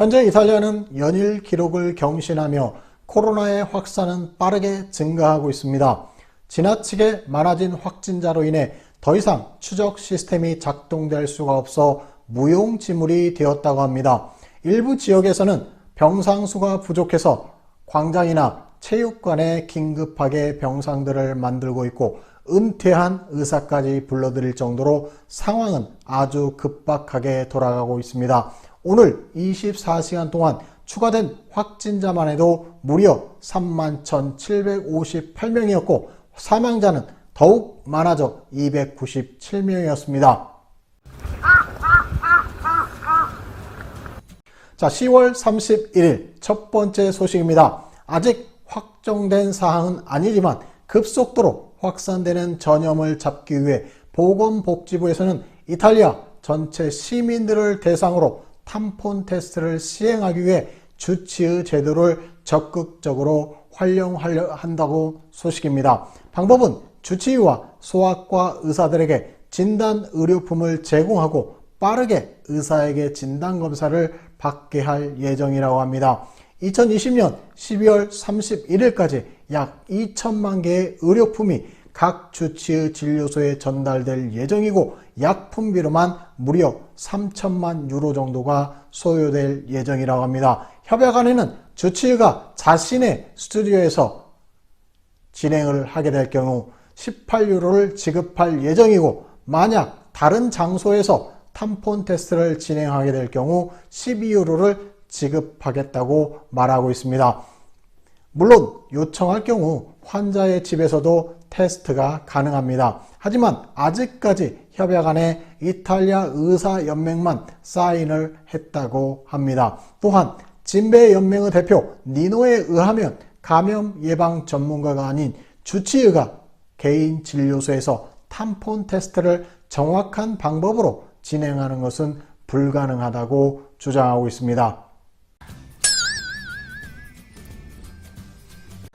현재 이탈리아는 연일 기록을 경신하며 코로나의 확산은 빠르게 증가하고 있습니다. 지나치게 많아진 확진자로 인해 더 이상 추적 시스템이 작동될 수가 없어 무용지물이 되었다고 합니다. 일부 지역에서는 병상수가 부족해서 광장이나 체육관에 긴급하게 병상들을 만들고 있고 은퇴한 의사까지 불러들일 정도로 상황은 아주 급박하게 돌아가고 있습니다. 오늘 24시간 동안 추가된 확진자만 해도 무려 31,758명이었고 사망자는 더욱 많아져 297명이었습니다. 자, 10월 31일 첫 번째 소식입니다. 아직 확정된 사항은 아니지만 급속도로 확산되는 전염을 잡기 위해 보건복지부에서는 이탈리아 전체 시민들을 대상으로 탐폰 테스트를 시행하기 위해 주치의 제도를 적극적으로 활용하려 한다고 소식입니다. 방법은 주치의와 소아과 의사들에게 진단 의료품을 제공하고 빠르게 의사에게 진단 검사를 받게 할 예정이라고 합니다. 2020년 12월 31일까지 약 2천만 개의 의료품이 각 주치의 진료소에 전달될 예정이고 약품비로만 무려 3천만 유로 정도가 소요될 예정이라고 합니다. 협약안에는 주치의가 자신의 스튜디오에서 진행을 하게 될 경우 18유로를 지급할 예정이고 만약 다른 장소에서 탐폰 테스트를 진행하게 될 경우 12유로를 지급하겠다고 말하고 있습니다. 물론 요청할 경우 환자의 집에서도 테스트가 가능합니다. 하지만 아직까지 협약 안에 이탈리아 의사연맹만 사인을 했다고 합니다. 또한 진배연맹의 대표 니노에 의하면 감염 예방 전문가가 아닌 주치의가 개인 진료소에서 탐폰 테스트를 정확한 방법으로 진행하는 것은 불가능하다고 주장하고 있습니다.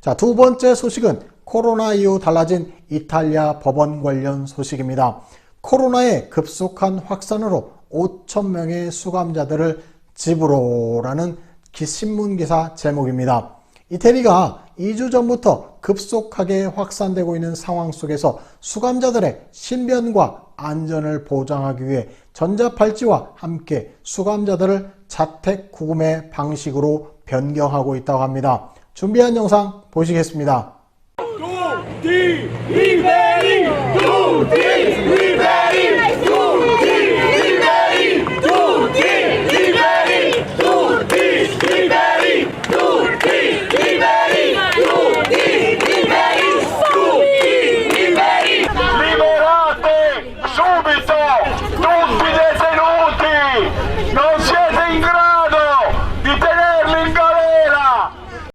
자, 두 번째 소식은 코로나 이후 달라진 이탈리아 법원 관련 소식입니다. 코로나의 급속한 확산으로 5천 명의 수감자들을 집으로라는 신문 기사 제목입니다. 이태리가 2주 전부터 급속하게 확산되고 있는 상황 속에서 수감자들의 신변과 안전을 보장하기 위해 전자팔찌와 함께 수감자들을 자택 구금의 방식으로 변경하고 있다고 합니다. 준비한 영상 보시겠습니다. Tutti liberi! Tutti liberi!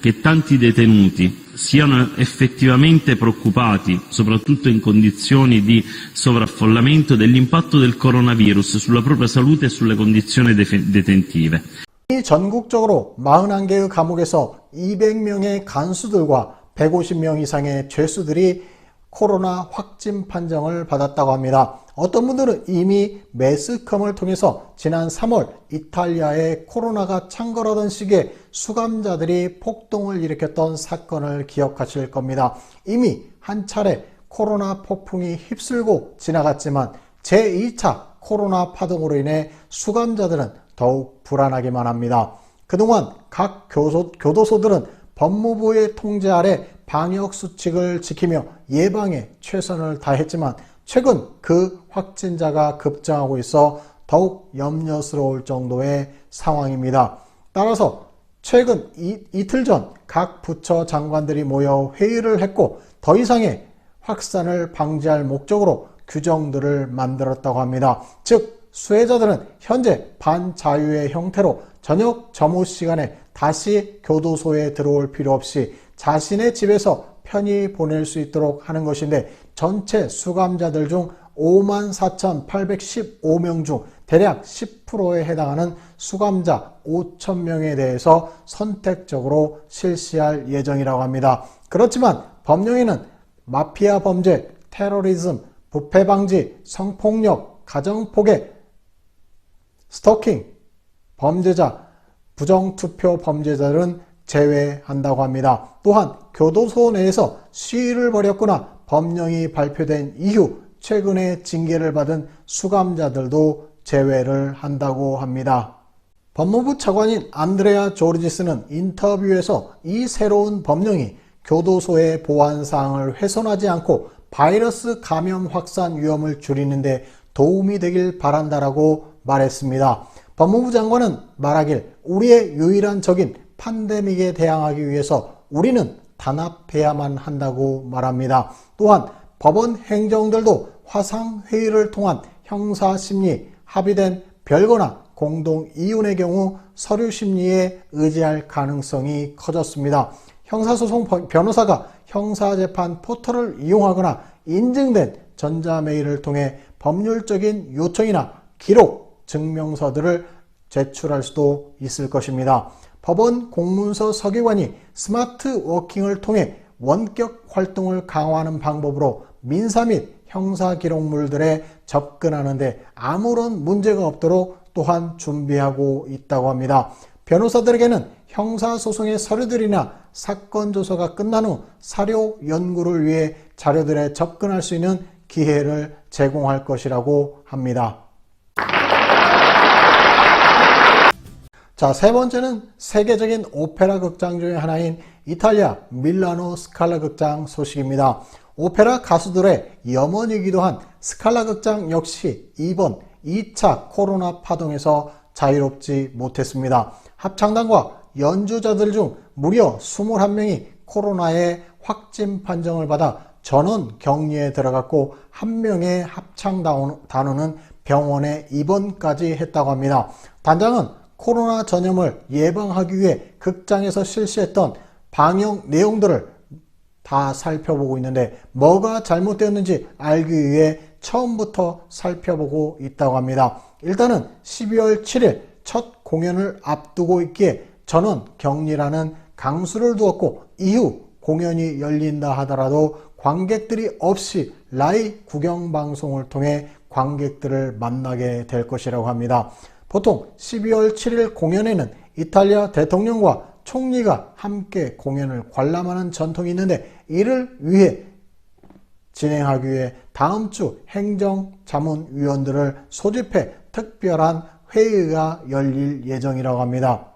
che tanti detenuti siano effettivamente preoccupati, soprattutto in condizioni di sovraffollamento, dell'impatto del coronavirus sulla propria salute e sulle condizioni defe- detentive. 이 전국적으로 41개의 감옥에서 200명의 간수들과 150명 이상의 죄수들이 코로나 확진 판정을 받았다고 합니다. 어떤 분들은 이미 매스컴을 통해서 지난 3월 이탈리아에 코로나가 창궐하던 시기에 수감자들이 폭동을 일으켰던 사건을 기억하실 겁니다. 이미 한 차례 코로나 폭풍이 휩쓸고 지나갔지만 제2차 코로나 파동으로 인해 수감자들은 더욱 불안하기만 합니다. 그동안 각 교도소들은 법무부의 통제 아래 방역 수칙을 지키며 예방에 최선을 다했지만 최근 그 확진자가 급증하고 있어 더욱 염려스러울 정도의 상황입니다. 따라서 최근 이, 이틀 전 각 부처 장관들이 모여 회의를 했고 더 이상의 확산을 방지할 목적으로 규정들을 만들었다고 합니다. 즉 수혜자들은 현재 반자유의 형태로 저녁 점호 시간에 다시 교도소에 들어올 필요 없이 자신의 집에서 편히 보낼 수 있도록 하는 것인데 전체 수감자들 중 54,815명 중 대략 10%에 해당하는 수감자 5,000명에 대해서 선택적으로 실시할 예정이라고 합니다. 그렇지만 법령에는 마피아 범죄, 테러리즘, 부패 방지, 성폭력, 가정폭행, 스토킹, 범죄자, 부정투표 범죄자들은 제외한다고 합니다. 또한 교도소 내에서 시위를 벌였거나 법령이 발표된 이후 최근에 징계를 받은 수감자들도 제외를 한다고 합니다. 법무부 차관인 안드레아 조르지스는 인터뷰에서 이 새로운 법령이 교도소의 보안 사항을 훼손하지 않고 바이러스 감염 확산 위험을 줄이는 데 도움이 되길 바란다라고 말했습니다. 법무부 장관은 말하길 우리의 유일한 적인 팬데믹에 대항하기 위해서 우리는 단합해야만 한다고 말합니다. 또한 법원 행정들도 화상회의를 통한 형사심리 합의된 별거나 공동 이윤의 경우 서류 심리에 의지할 가능성이 커졌습니다. 형사소송 변호사가 형사재판 포털을 이용하거나 인증된 전자메일을 통해 법률적인 요청이나 기록, 증명서들을 제출할 수도 있을 것입니다. 법원 공문서 서기관이 스마트 워킹을 통해 원격 활동을 강화하는 방법으로 민사 및 형사 기록물들에 접근하는데 아무런 문제가 없도록 또한 준비하고 있다고 합니다. 변호사들에게는 형사소송의 서류들이나 사건 조사가 끝난 후 사료 연구를 위해 자료들에 접근할 수 있는 기회를 제공할 것이라고 합니다. 자, 세 번째는 세계적인 오페라 극장 중의 하나인 이탈리아 밀라노 스칼라 극장 소식입니다. 오페라 가수들의 염원이기도 한 스칼라 극장 역시 이번 2차 코로나 파동에서 자유롭지 못했습니다. 합창단과 연주자들 중 무려 21명이 코로나의 확진 판정을 받아 전원 격리에 들어갔고 한 명의 합창 단원은 병원에 입원까지 했다고 합니다. 단장은 코로나 전염을 예방하기 위해 극장에서 실시했던 방역 내용들을 다 살펴보고 있는데 뭐가 잘못되었는지 알기 위해 처음부터 살펴보고 있다고 합니다. 일단은 12월 7일 첫 공연을 앞두고 있기에 전원 격리라는 강수를 두었고 이후 공연이 열린다 하더라도 관객들이 없이 라이 구경 방송을 통해 관객들을 만나게 될 것이라고 합니다. 보통 12월 7일 공연에는 이탈리아 대통령과 총리가 함께 공연을 관람하는 전통이 있는데 이를 위해 진행하기 위해 다음 주 행정자문위원들을 소집해 특별한 회의가 열릴 예정이라고 합니다.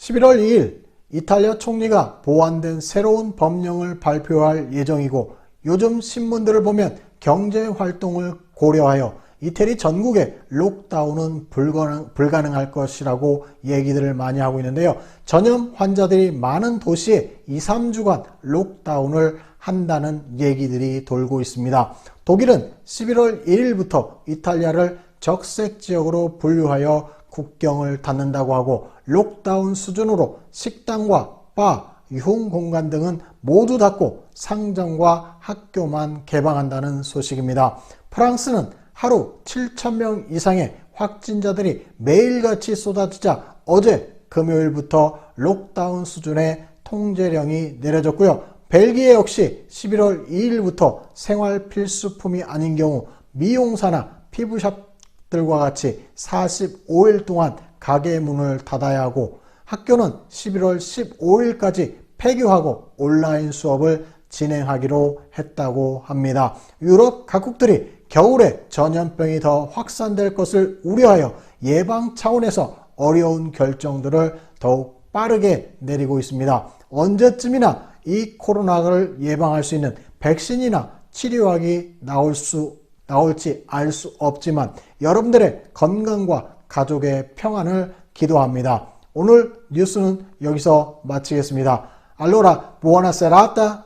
(11월 2일) 이탈리아 총리가 보완된 새로운 법령을 발표할 예정이고 요즘 신문들을 보면 경제 활동을 고려하여 이태리 전국의 록다운은 불가능, 불가능 할 것이라고 얘기들을 많이 하고 있는데요. 전염 환자들이 많은 도시에 2, 3주간 록다운을 한다는 얘기들이 돌고 있습니다. 독일은 11월 1일부터 이탈리아를 적색 지역으로 분류하여 국경을 닫는다고 하고 록다운 수준으로 식당과 바, 유흥 공간 등은 모두 닫고 상점과 학교만 개방한다는 소식입니다. 프랑스는 하루 7천명 이상의 확진자들이 매일같이 쏟아지자 어제 금요일부터 록다운 수준의 통제령이 내려졌고요. 벨기에 역시 11월 2일부터 생활 필수품이 아닌 경우 미용사나 피부샵 들과 같이 45일 동안 가게 문을 닫아야 하고 학교는 11월 15일까지 폐교하고 온라인 수업을 진행하기로 했다고 합니다. 유럽 각국들이 겨울에 전염병이 더 확산될 것을 우려하여 예방 차원에서 어려운 결정들을 더욱 빠르게 내리고 있습니다. 언제쯤이나 이 코로나를 예방할 수 있는 백신이나 치료약이 나올 수 나올지 알 수 없지만 여러분들의 건강과 가족의 평안을 기도합니다. 오늘 뉴스는 여기서 마치겠습니다. Allora, buona serata.